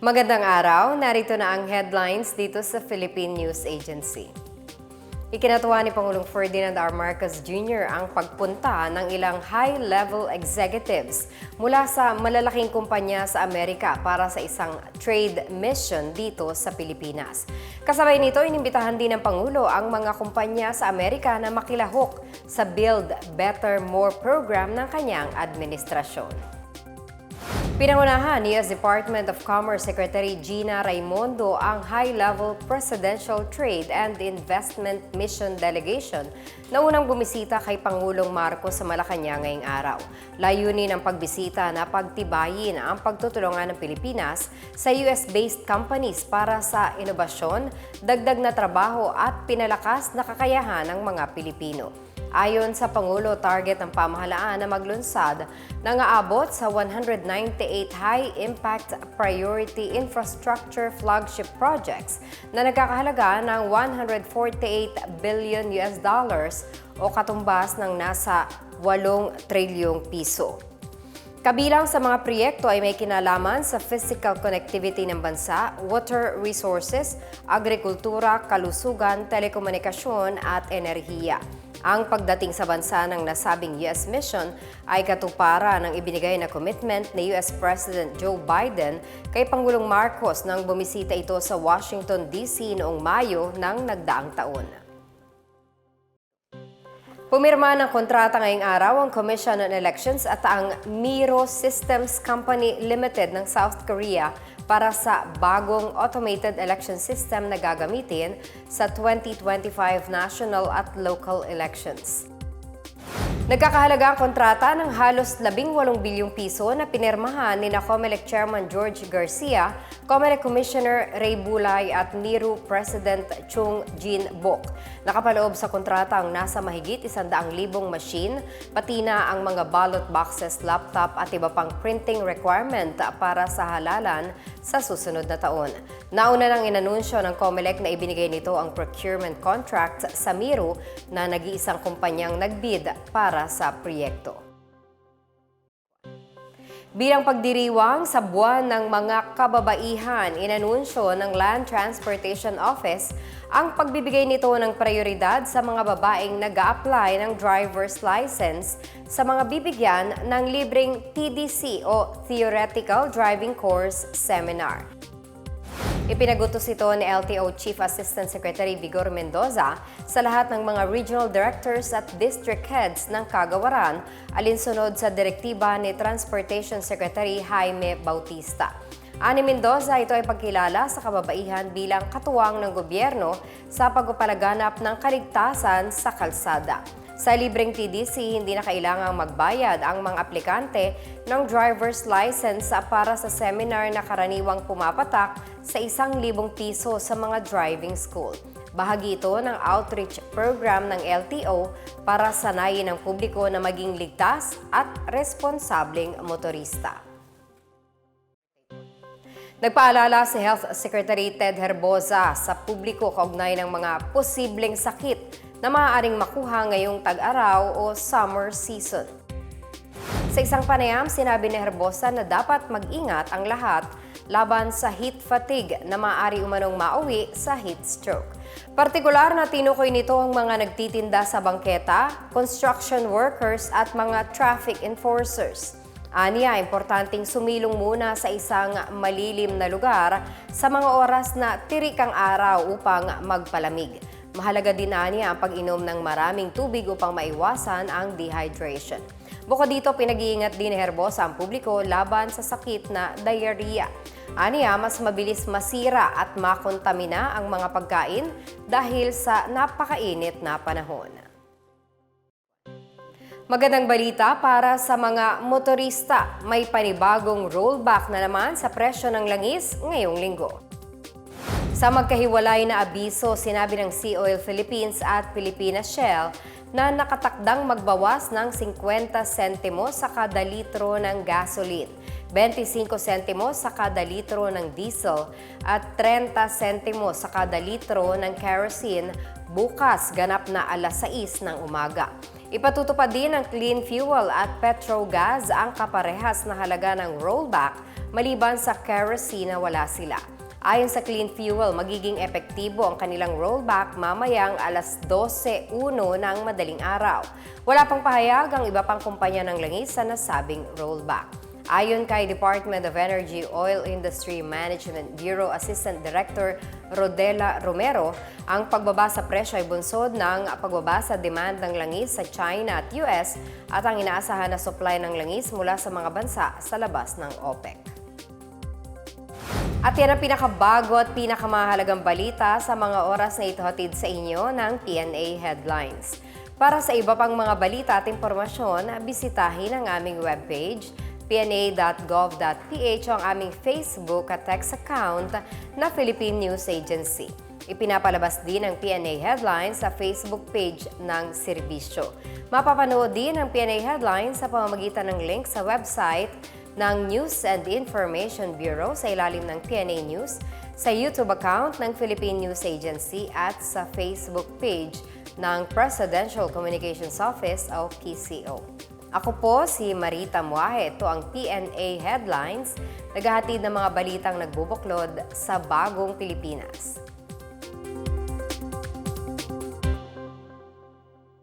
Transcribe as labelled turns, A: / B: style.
A: Magandang araw, narito na ang headlines dito sa Philippine News Agency. Ikinatuwa ni Pangulong Ferdinand R. Marcos Jr. ang pagpunta ng ilang high-level executives mula sa malalaking kumpanya sa Amerika para sa isang trade mission dito sa Pilipinas. Kasabay nito, inimbitahan din ng Pangulo ang mga kumpanya sa Amerika na makilahok sa Build Better More program ng kanyang administrasyon. Pinangunahan ni US Department of Commerce Secretary Gina Raimondo ang High-Level Presidential Trade and Investment Mission Delegation na unang bumisita kay Pangulong Marcos sa Malacanang ngayong araw. Layunin ng pagbisita na pagtibayin ang pagtutulungan ng Pilipinas sa US-based companies para sa inobasyon, dagdag na trabaho at pinalakas na kakayahan ng mga Pilipino. Ayon sa Pangulo, target ng pamahalaan na maglunsad na aabot sa 198 high-impact priority infrastructure flagship projects na nagkakahalaga ng 148 billion US dollars o katumbas ng nasa 8 trilyong piso. Kabilang sa mga proyekto ay may kinalaman sa physical connectivity ng bansa, water resources, agrikultura, kalusugan, telekomunikasyon at enerhiya. Ang pagdating sa bansa ng nasabing US mission ay katuparan ng ibinigay na commitment ni US President Joe Biden kay Pangulong Marcos nang bumisita ito sa Washington DC noong Mayo ng nagdaang taon. Pumirma ng kontrata ngayong araw ang Commission on Elections at ang Miro Systems Company Limited ng South Korea para sa bagong automated election system na gagamitin sa 2025 national at local elections. Nagkakahalaga ang kontrata ng halos 18 bilyong piso na pinirmahan ni na COMELEC Chairman George Garcia, COMELEC Commissioner Ray Bulay at NIRU President Chung Jin Bok. Nakapaloob sa kontrata ang nasa mahigit 100,000 machine, pati na ang mga ballot boxes, laptop at iba pang printing requirement para sa halalan sa susunod na taon. Nauna nang inanunsyo ng COMELEC na ibinigay nito ang procurement contract sa Miro na nag-iisang kumpanyang nagbid para sa proyekto. Bilang pagdiriwang sa buwan ng mga kababaihan, inanunsyo ng Land Transportation Office ang pagbibigay nito ng prioridad sa mga babaeng nag apply ng driver's license sa mga bibigyan ng libreng TDC o Theoretical Driving Course Seminar. Ipinagutos ito ni LTO Chief Assistant Secretary Vigor Mendoza sa lahat ng mga regional directors at district heads ng kagawaran alinsunod sa direktiba ni Transportation Secretary Jaime Bautista. Ani Mendoza, ito ay pagkilala sa kababaihan bilang katuwang ng gobyerno sa pagpapalaganap ng kaligtasan sa kalsada. Sa libreng TDC, hindi na kailangang magbayad ang mga aplikante ng driver's license para sa seminar na karaniwang pumapatak sa isang libong piso sa mga driving school. Bahagi ito ng outreach program ng LTO para sanayin ang publiko na maging ligtas at responsableng motorista. Nagpaalala si Health Secretary Ted Herbosa sa publiko kaugnay ng mga posibleng sakit na maaaring makuha ngayong tag-araw o summer season. Sa isang panayam, sinabi ni Herbosa na dapat mag-ingat ang lahat laban sa heat fatigue na maaari umanong mauwi sa heat stroke. Partikular na tinukoy nito ang mga nagtitinda sa bangketa, construction workers at mga traffic enforcers. Aniya, importanteng sumilong muna sa isang malilim na lugar sa mga oras na tirik ang araw upang magpalamig. Mahalaga din niya ang pag-inom ng maraming tubig upang maiwasan ang dehydration. Bukod dito, pinag-iingat din Herbosa ang publiko laban sa sakit na diarrhea. Aniya, mas mabilis masira at makontamina ang mga pagkain dahil sa napakainit na panahon. Magandang balita para sa mga motorista. May panibagong rollback na naman sa presyo ng langis ngayong linggo. Sa magkahiwalay na abiso, sinabi ng Sea Oil Philippines at Pilipinas Shell na nakatakdang magbawas ng 50 sentimo sa kada litro ng gasoline, 25 sentimo sa kada litro ng diesel at 30 sentimo sa kada litro ng kerosene bukas ganap na alas 6 ng umaga. Ipatutupad din ng clean fuel at petrogas ang kaparehas na halaga ng rollback maliban sa kerosene na wala sila. Ayon sa Clean Fuel, magiging epektibo ang kanilang rollback mamayang alas 12.01 ng madaling araw. Wala pang pahayag ang iba pang kumpanya ng langis sa nasabing rollback. Ayon kay Department of Energy Oil Industry Management Bureau Assistant Director Rodela Romero, ang pagbaba sa presyo ay bunsod ng pagbaba sa demand ng langis sa China at US at ang inaasahan na supply ng langis mula sa mga bansa sa labas ng OPEC. At yan ang pinakabago at pinakamahalagang balita sa mga oras na ito hatid sa inyo ng PNA Headlines. Para sa iba pang mga balita at impormasyon, bisitahin ang aming webpage pna.gov.ph ang aming Facebook at text account na Philippine News Agency. Ipinapalabas din ang PNA Headlines sa Facebook page ng serbisyo. Mapapanood din ang PNA Headlines sa pamamagitan ng link sa website ng News and Information Bureau sa ilalim ng PNA News, sa YouTube account ng Philippine News Agency at sa Facebook page ng Presidential Communications Office o PCO. Ako po si Marita Muahe. Ito ang PNA Headlines, naghahatid ng mga balitang nagbubuklod sa bagong Pilipinas.